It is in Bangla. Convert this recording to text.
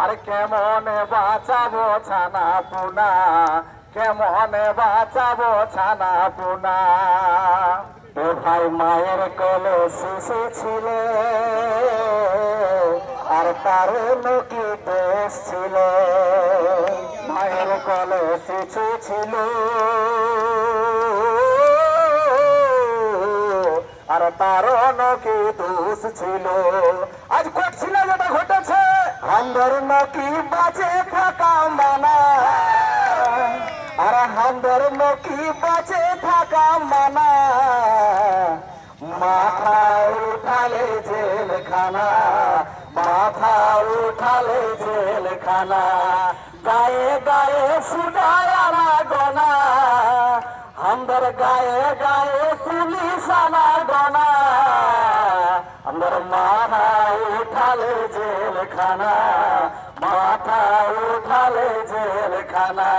আর কেমন বাঁচাবো ছানা পুনা? কেমন বাঁচাবো ছানা পুনা? এ ভাই মায়ের কোলে শিশু ছিল, আর তার নকি দেশ ছিল। মায়ের কোলে শিশু ছিল। আর তার নাকি দোষ ছিল। আজ ঘটছিল যেটা ঘটেছে। হান্দর নাকি বাঁচে থাকা মানা। আর হান্দর নাকি বাঁচে থাকা মানা। মাথা উঠালে জেলখানা। মাথা উঠালে জেলখানা। গায়ে গায়ে সুদায় না গনা। আমার গায়ে গায়ে আমার মাথা উঠালে জেলখানা মাথা উঠালে জেলখানা।